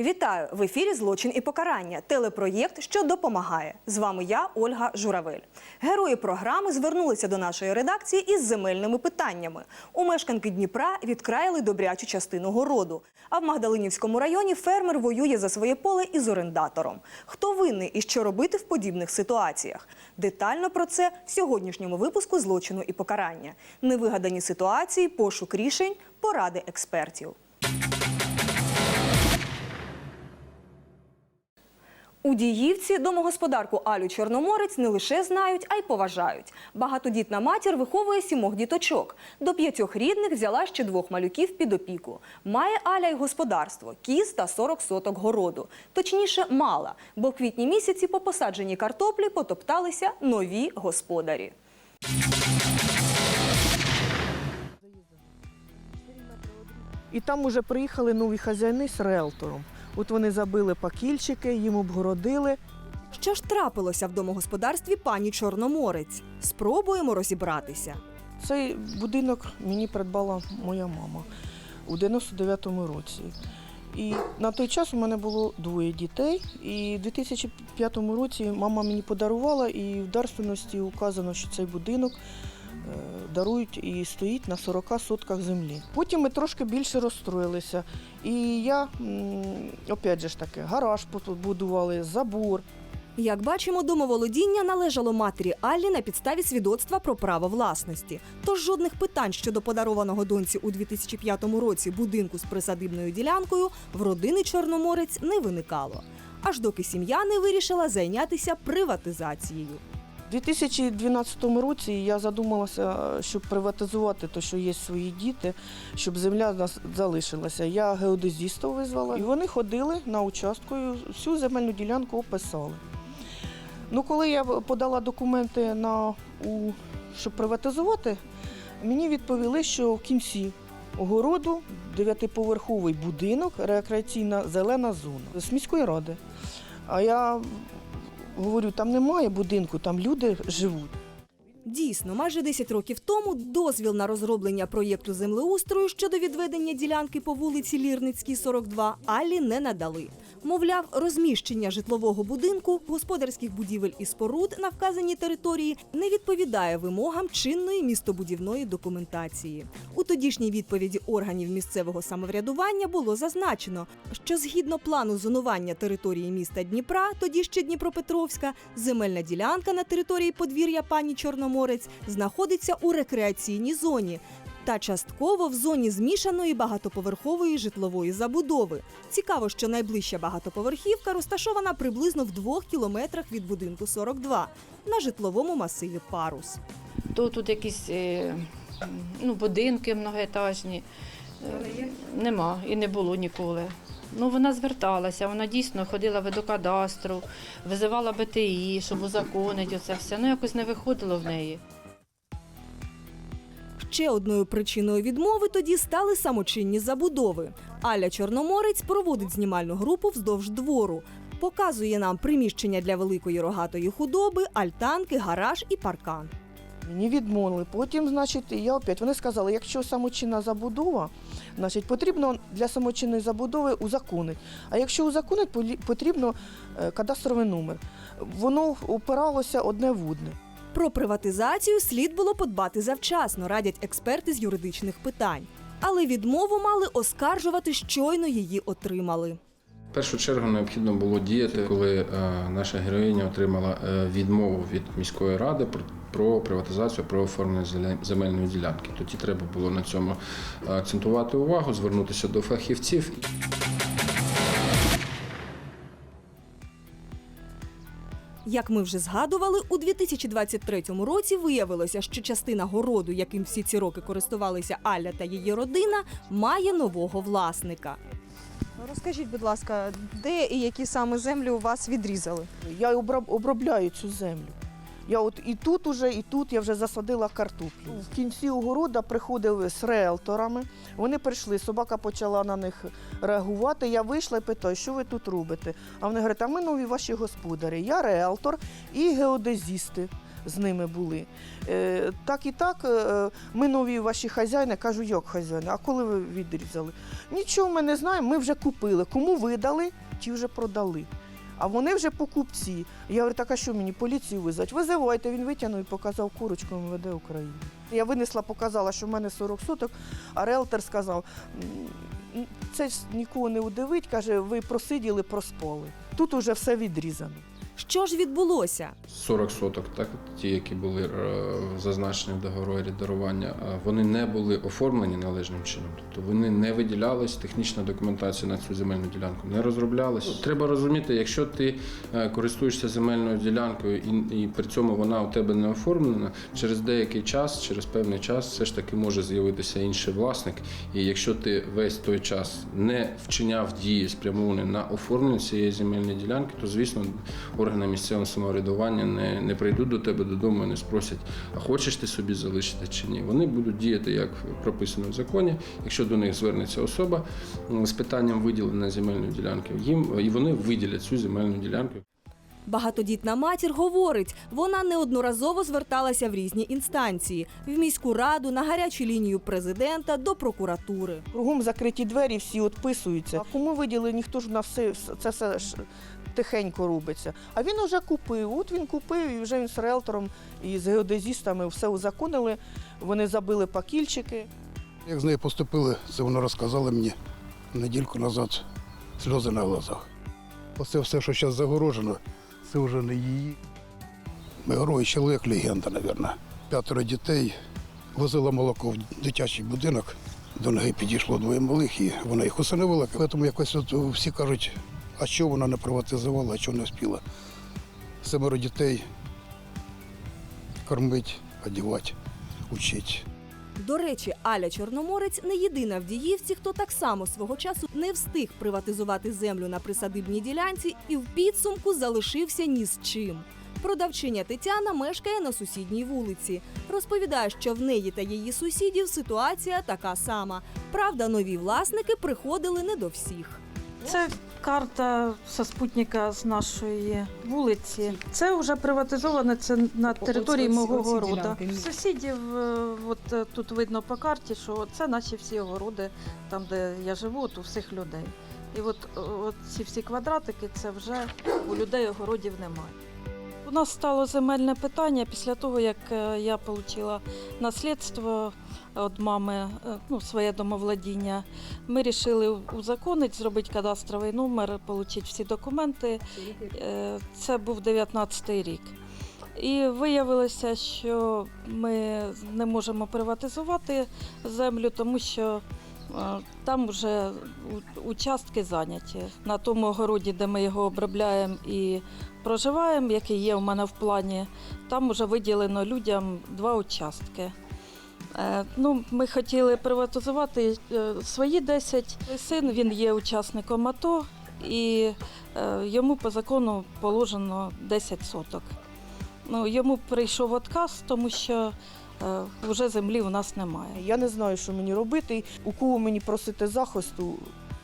Вітаю в ефірі Злочин і покарання. Телепроєкт, що допомагає. З вами я, Ольга Журавель. Герої програми звернулися до нашої редакції із земельними питаннями. У мешканки Дніпра відкраїли добрячу частину городу. А в Магдалинівському районі фермер воює за своє поле із орендатором. Хто винний і що робити в подібних ситуаціях? Детально про це в сьогоднішньому випуску злочину і покарання. Невигадані ситуації, пошук рішень, поради експертів. У Діївці домогосподарку Алю Чорноморець не лише знають, а й поважають. Багатодітна матір виховує сімох діточок. До п'ятьох рідних взяла ще двох малюків під опіку. Має Аля й господарство, кіз та 40 соток городу. Точніше, мала, бо в квітні місяці по посадженій картоплі потопталися нові господарі. І там уже приїхали нові хазяїни з риелтором. От вони забили пакільчики, їм обгородили. Що ж трапилося в домогосподарстві пані Чорноморець? Спробуємо розібратися. Цей будинок мені придбала моя мама у 99-му році. І на той час у мене було двоє дітей. І в 2005 році мама мені подарувала, і в дарственності указано, що цей будинок дарують і стоїть на 40 сотках землі. Потім ми трошки більше розстроїлися. І я, опять же ж таки, гараж побудували, забор. Як бачимо, домоволодіння належало матері Аллі на підставі свідоцтва про право власності. Тож жодних питань щодо подарованого доньці у 2005 році будинку з присадибною ділянкою в родини Чорноморець не виникало. Аж доки сім'я не вирішила зайнятися приватизацією. У 2012 році я задумалася, щоб приватизувати те, що є свої діти, щоб земля нас залишилася. Я геодезістів визвала, і вони ходили на участку, і всю земельну ділянку описали. Ну, коли я подала документи на у, щоб приватизувати, мені відповіли, що в кінці огороду дев'ятиповерховий будинок, рекреаційна зелена зона з міської ради. А я говорю, там немає будинку, там люди живуть. Дійсно, майже 10 років тому дозвіл на розроблення проєкту землеустрою щодо відведення ділянки по вулиці Лірницькій, 42, Алі не надали. Мовляв, розміщення житлового будинку, господарських будівель і споруд на вказаній території не відповідає вимогам чинної містобудівної документації. У тодішній відповіді органів місцевого самоврядування було зазначено, що згідно плану зонування території міста Дніпра, тоді ще Дніпропетровська, земельна ділянка на території подвір'я пані Чорноморець знаходиться у рекреаційній зоні. Та частково в зоні змішаної багатоповерхової житлової забудови. Цікаво, що найближча багатоповерхівка розташована приблизно в двох кілометрах від будинку 42 на житловому масиві Парус. то тут якісь е, ну, будинки многоетажні. Е, Нема і не було ніколи. Ну, вона зверталася, вона дійсно ходила в кадастру, визивала БТІ, щоб узаконити оце все. Ну, якось не виходило в неї. Ще одною причиною відмови тоді стали самочинні забудови. Аля Чорноморець проводить знімальну групу вздовж двору. Показує нам приміщення для великої рогатої худоби, альтанки, гараж і паркан. Мені відмовили. Потім, значить, я опять вони сказали, якщо самочинна забудова, значить потрібно для самочинної забудови узаконити. А якщо узаконити, потрібно е, кадастровий номер. Воно опиралося одне в одне. Про приватизацію слід було подбати завчасно, радять експерти з юридичних питань. Але відмову мали оскаржувати, щойно її отримали. В першу чергу необхідно було діяти, коли е, наша героїня отримала е, відмову від міської ради про, приватизацію, про оформлення земельної ділянки. Тоді треба було на цьому акцентувати увагу, звернутися до фахівців. Як ми вже згадували, у 2023 році виявилося, що частина городу, яким всі ці роки користувалися Аля та її родина, має нового власника. Ну, Розкажіть, будь ласка, де і які саме землі у вас відрізали? Я оброб- обробляю цю землю. Я от і тут уже, і тут я вже засадила картоплю. В кінці огорода приходили з реелторами. Вони прийшли, собака почала на них реагувати. Я вийшла і питаю, що ви тут робите? А вони говорять, а ми нові ваші господарі. Я реелтор і геодезісти. з ними були. Е, так і так, е, ми нові ваші хазяїни, кажу, як хазяїни, а коли ви відрізали? Нічого ми не знаємо, ми вже купили. Кому видали, ті вже продали. А вони вже покупці. Я говорю, так а що мені поліцію визвати? Визивайте, він витягнув і показав курочку МВД України. Я винесла, показала, що в мене 40 соток, а риелтор сказав, це ж нікого не удивить, каже, ви просиділи, проспали. Тут уже все відрізано. Що ж відбулося? 40 соток, так ті, які були е, зазначені в договорі дарування, е, вони не були оформлені належним чином. Тобто вони не виділялись, технічна документація на цю земельну ділянку не розроблялась. Треба розуміти, якщо ти е, користуєшся земельною ділянкою і, і при цьому вона у тебе не оформлена, через деякий час, через певний час, все ж таки може з'явитися інший власник. І якщо ти весь той час не вчиняв дії спрямовані на оформлення цієї земельної ділянки, то звісно органи місцевого самоврядування не, не прийдуть до тебе додому і не спросять, а хочеш ти собі залишити чи ні. Вони будуть діяти як прописано в законі. Якщо до них звернеться особа з питанням виділення земельної ділянки, їм і вони виділять цю земельну ділянку. Багатодітна матір говорить, вона неодноразово зверталася в різні інстанції: в міську раду, на гарячу лінію президента, до прокуратури. Кругом закриті двері, всі відписуються. А кому виділи, ніхто ж на все це все тихенько робиться. А він вже купив. От він купив, і вже він з риелтором і з геодезістами все узаконили. Вони забили пакільчики. Як з нею поступили, це вона розказала мені недільку назад сльози на глазах. Оце все, що зараз загорожено, це вже не її. Ми герой чоловік, легенда, мабуть. П'ятеро дітей возила молоко в дитячий будинок. До ноги підійшло двоє малих, і вона їх усиновила. Тому якось от всі кажуть, а що вона не приватизувала, а чого не встигла. Семеро дітей кормить, одягати, учить. До речі, Аля Чорноморець не єдина в Діївці, хто так само свого часу не встиг приватизувати землю на присадибній ділянці і в підсумку залишився ні з чим. Продавчиня Тетяна мешкає на сусідній вулиці. Розповідає, що в неї та її сусідів ситуація така сама. Правда, нові власники приходили не до всіх. Це карта со спутника з нашої вулиці. Це вже приватизоване це на території оці- мого оці города. ділянки. Сусідів, е, от е, тут видно по карті, що це наші всі огороди, там де я живу, от у всіх людей. І от, е, от ці всі квадратики, це вже у людей огородів немає. У нас стало земельне питання після того, як е, я отримала наслідство від мами, е, ну, своє домовладіння. Ми вирішили узаконити, зробити кадастровий номер, отримати всі документи. Е, Це був 19-й рік. І виявилося, що ми не можемо приватизувати землю, тому що там вже участки зайняті. На тому огороді, де ми його обробляємо і проживаємо, який є у мене в плані, там вже виділено людям два участки. Е, Ну, ми хотіли приватизувати е, свої 10. Син він є учасником АТО і е, йому по закону положено 10 соток. Ну, йому прийшов отказ, тому що вже землі у нас немає. Я не знаю, що мені робити, у кого мені просити захисту.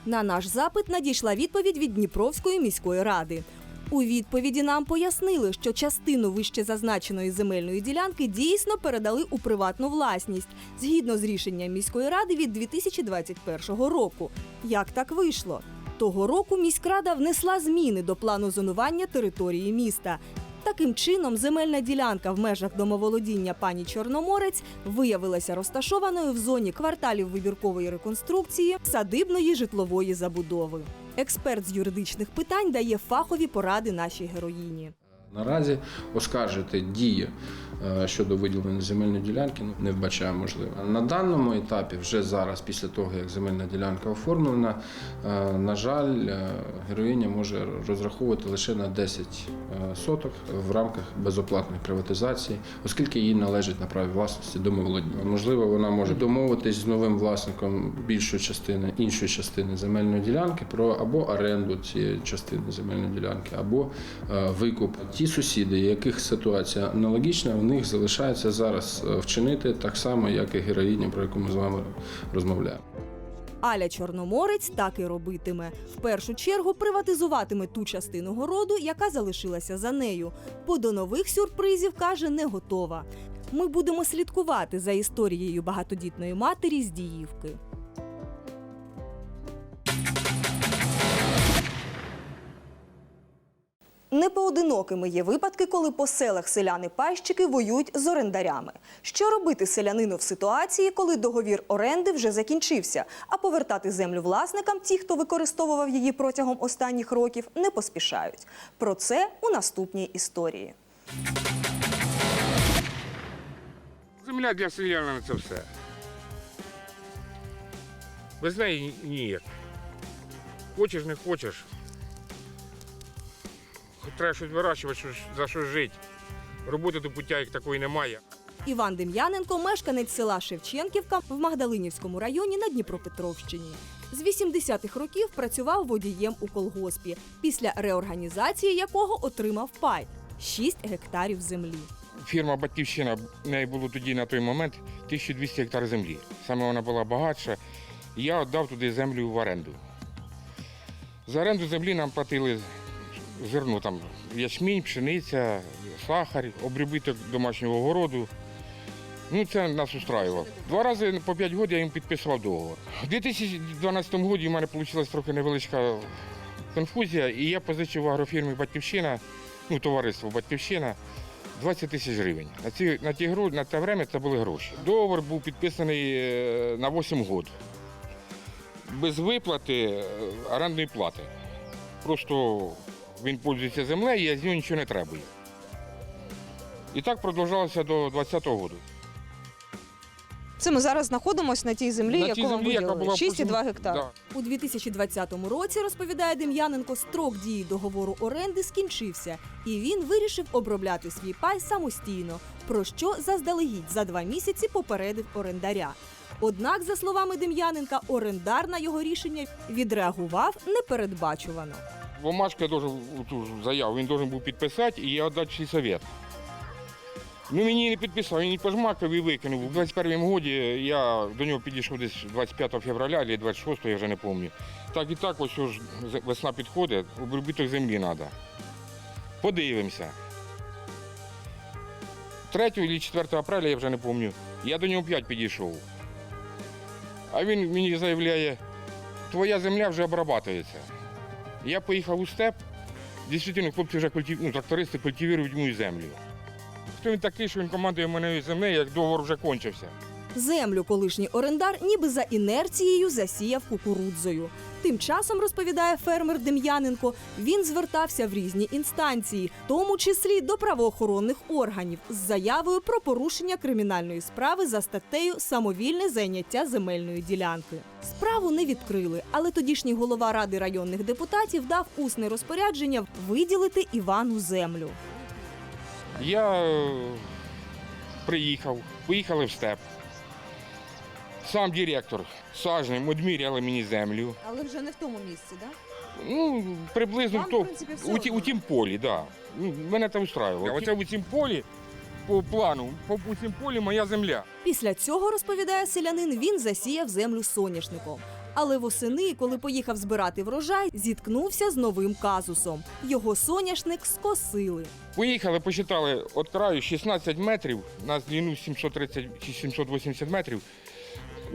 На наш запит надійшла відповідь від Дніпровської міської ради. У відповіді нам пояснили, що частину вище зазначеної земельної ділянки дійсно передали у приватну власність згідно з рішенням міської ради від 2021 року. Як так вийшло? Того року міськрада внесла зміни до плану зонування території міста. Таким чином, земельна ділянка в межах домоволодіння пані Чорноморець виявилася розташованою в зоні кварталів вибіркової реконструкції садибної житлової забудови. Експерт з юридичних питань дає фахові поради нашій героїні. Наразі оскаржити дії е, щодо виділення земельної ділянки ну, не вбачаю можливо. На даному етапі, вже зараз, після того як земельна ділянка оформлена, е, на жаль, е, героїня може розраховувати лише на 10 е, соток в рамках безоплатної приватизації, оскільки їй належить на праві власності домоволодіння. Можливо, вона може домовитись з новим власником більшої частини іншої частини земельної ділянки про або оренду цієї частини земельної ділянки, або викуп. Сусіди, яких ситуація аналогічна, в них залишається зараз е, вчинити так само, як і героїня, про яку ми з вами розмовляємо. Аля Чорноморець так і робитиме. В першу чергу приватизуватиме ту частину городу, яка залишилася за нею. Бо до нових сюрпризів каже, не готова. Ми будемо слідкувати за історією багатодітної матері з Діївки. Непоодинокими є випадки, коли по селах селяни-пайщики воюють з орендарями. Що робити селянину в ситуації, коли договір оренди вже закінчився, а повертати землю власникам ті, хто використовував її протягом останніх років, не поспішають. Про це у наступній історії. Земля для селянина це все. Без неї ніяк. Хочеш, не хочеш. Треба щось вирощувати, що за що жити. Роботи до пуття як такої немає. Іван Дем'яненко, мешканець села Шевченківка в Магдалинівському районі на Дніпропетровщині. З 80-х років працював водієм у колгоспі, після реорганізації якого отримав пай 6 гектарів землі. Фірма Батьківщина, в неї було тоді на той момент 1200 гектар землі. Саме вона була багатша. І Я віддав туди землю в оренду. За оренду землі нам платили зерно, там ячмінь, пшениця, сахар, обробіток домашнього городу. Ну, це нас устраювало. Два рази по 5 років я їм підписував договор. У 2012 році у мене вийшла трохи невеличка конфузія, і я позичив в агрофірмі Батьківщина, ну, товариство Батьківщина, 20 тисяч гривень. На, ці, на, ті, на те время це були гроші. Договор був підписаний е, на 8 років. Без виплати е, орендної плати. Просто він пользується землею, я з нього нічого не требую. І так продовжалося до 20-го року. Це ми зараз знаходимося на тій землі, На яку тій вам землі, яка виділили. була 6,2 гектара. Да. У 2020 році, розповідає Дем'яненко, строк дії договору оренди скінчився, і він вирішив обробляти свій пай самостійно, про що заздалегідь за два місяці попередив орендаря. Однак, за словами Дем'яненка, орендар на його рішення відреагував непередбачувано. Бумажку я должен, ту заяву, він должен був підписати і я віддати сільсовет. Ну мені не підписав, він пожмакав і викинув. У 21-му році я до нього підійшов десь 25 февраля або 26, я вже не пам'ятаю. Так і так, ось ж весна підходить, обробіток землі треба. Подивимося. 3 чи 4 апреля, я вже не пам'ятаю, я до нього 5 підійшов. А він мені заявляє, твоя земля вже обрабатується. Я поїхав у степ, дійсно, хлопці вже культив... ну, трактористи культивують мою землю. Хто він такий, що він командує мене землею, як договор вже кончився? Землю колишній орендар ніби за інерцією засіяв кукурудзою. Тим часом, розповідає фермер Дем'яненко, він звертався в різні інстанції, тому числі до правоохоронних органів, з заявою про порушення кримінальної справи за статтею самовільне зайняття земельної ділянки. Справу не відкрили, але тодішній голова ради районних депутатів дав усне розпорядження виділити Івану землю. Я е, приїхав, поїхали в степ. Сам директор сажним одміряли мені землю. Але вже не в тому місці, так? Ну, приблизно Вам, в то, в принципі, все у, ті, одно. у тім полі, да. Ну, мене це устраювало. Оце у цім полі, по плану, по у цім полі моя земля. Після цього, розповідає селянин, він засіяв землю соняшником. Але восени, коли поїхав збирати врожай, зіткнувся з новим казусом. Його соняшник скосили. Поїхали, посчитали від краю 16 метрів, на длину 730 чи 780 метрів,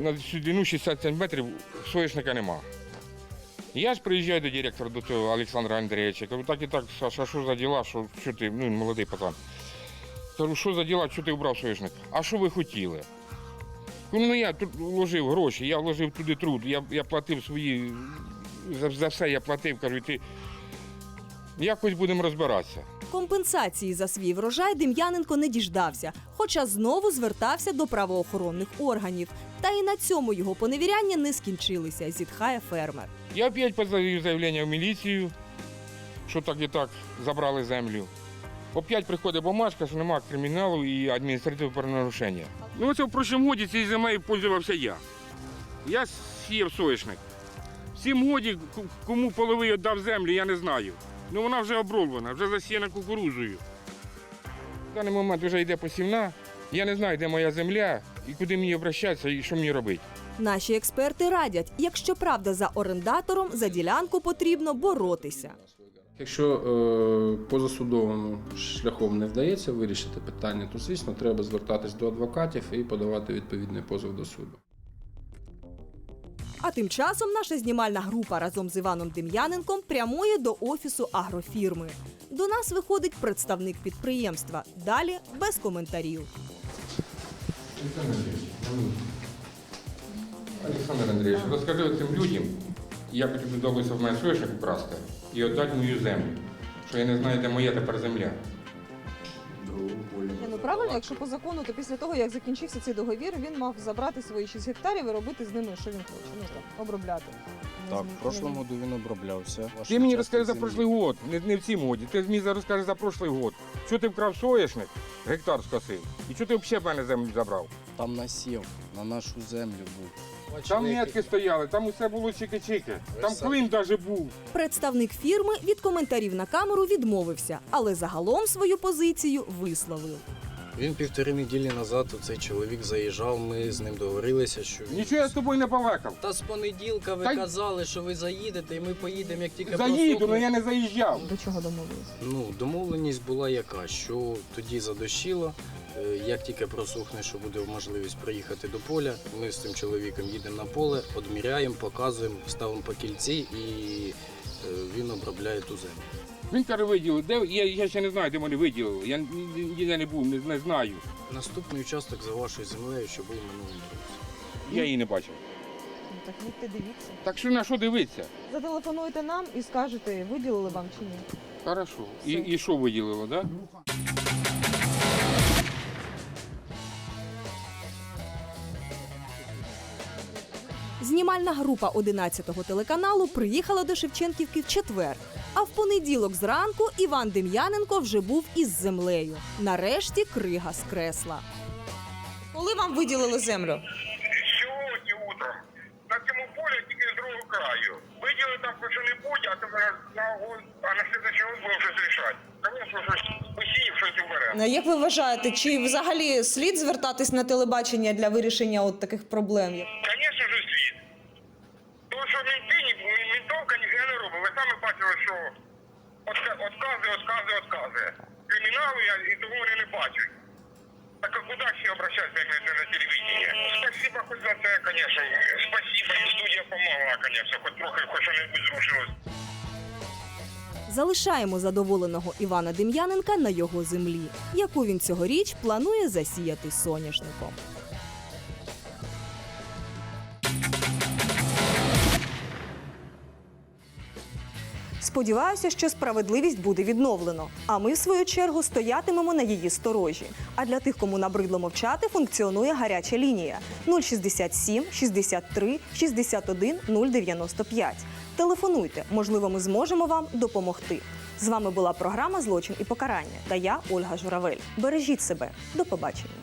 на всю длину 67 метрів соняшника нема. Я ж приїжджаю до директора, до цього Олександра Андрійовича, кажу, так і так, Саша, що за діла, що, що ти, ну, молодий пацан. Кажу, що за діла, що ти вбрав соняшник? А що ви хотіли? Кажу, ну я тут вложив гроші, я вложив туди труд, я, я платив свої, за, за все я платив, кажу, ти якось будемо розбиратися. Компенсації за свій врожай Дем'яненко не діждався, хоча знову звертався до правоохоронних органів. Та і на цьому його поневіряння не скінчилися, зітхає фермер. Я опять подаю заявлення в міліцію, що так і так забрали землю. Опять приходить бумажка, що немає криміналу і адміністративного правонарушення. Ну це в прошлому годі цією землею пользувався я. Я сіяв соняшник. В цім годі кому половий віддав землю, я не знаю. Ну вона вже оброблена, вже засіяна кукурузою. В даний момент вже йде посівна. Я не знаю, де моя земля і куди мені обращатися і що мені робити. Наші експерти радять, якщо правда за орендатором, за ділянку потрібно боротися. Якщо е, позасудовим шляхом не вдається вирішити питання, то звісно треба звертатись до адвокатів і подавати відповідний позов до суду. А тим часом наша знімальна група разом з Іваном Дем'яненком прямує до офісу агрофірми. До нас виходить представник підприємства. Далі без коментарів. Олександр Андрійович, розкажи цим людям, як тобі вдалося в мене соняшник вкрасти і віддати мою землю. Що я не знаю, де моя тепер земля. Правильно, якщо по закону, то після того, як закінчився цей договір, він мав забрати свої 6 гектарів і робити з ними, що він хоче. Ну там обробляти. Так, в прошлому году він оброблявся. Ти мені розкажи за прошлий год, не, не в цім годі. Ти мені зараз розкажи за прошлий год. Що ти вкрав соняшник, гектар скосив, і що ти взагалі в мене землю забрав? Там насів, на нашу землю був. Там метки стояли, там усе було чики-чики. Там клин навіть був. Представник фірми від коментарів на камеру відмовився, але загалом свою позицію висловив. Він півтори неділі назад цей чоловік заїжджав, ми з ним договорилися, що він... Нічого я з тобою не повекав. Та з понеділка ви Та й- казали, що ви заїдете, і ми поїдемо, як тільки Заїду, просохне. але я не заїжджав. До чого домовилися? Ну, домовленість була яка, що тоді задощило, е, як тільки просохне, що буде можливість приїхати до поля, ми з цим чоловіком їдемо на поле, одміряємо, показуємо, ставимо по кільці і е, він обробляє ту землю. Він каже, виділив. Де я, я ще не знаю, де вони виділили. Я ні- ні- ніде не був, не, не знаю. Наступний участок за вашою землею, що був минулим році. Я її не бачив. Ну так їдьте, дивіться. Так що на що дивитися? Зателефонуйте нам і скажете, виділили вам чи ні. Хорошо. І, і що виділило, так? Да? Знімальна група 11-го телеканалу приїхала до Шевченківки в четвер. А в понеділок зранку Іван Дем'яненко вже був із землею. Нарешті крига скресла. Коли вам виділили землю? Сьогодні утром на цьому полі тільки з другого краю. Виділи там хоч що-небудь, а тепер на год, а на слідчий год будемо щось рішати. Звісно, щось посіяв, щось уберемо. Як ви вважаєте, чи взагалі слід звертатись на телебачення для вирішення от таких проблем? Звісно ж слід. Тому що мінти, мінтовка ніфіга не робить. Ви самі бачили, що отка- откази, откази, откази. Кримінали я- і того вони не бачать. Так а ще обращатися, як не на телевидении? Спасибо хоч за це, звісно. Спасибо, і студія помогла, звісно, хоч трохи, хоч що-небудь зрушилось. Залишаємо задоволеного Івана Дем'яненка на його землі, яку він цьогоріч планує засіяти соняшником. Сподіваюся, що справедливість буде відновлено. А ми, в свою чергу, стоятимемо на її сторожі. А для тих, кому набридло мовчати, функціонує гаряча лінія 067 63 61 095. Телефонуйте, можливо, ми зможемо вам допомогти. З вами була програма Злочин і покарання та я, Ольга Журавель. Бережіть себе. До побачення.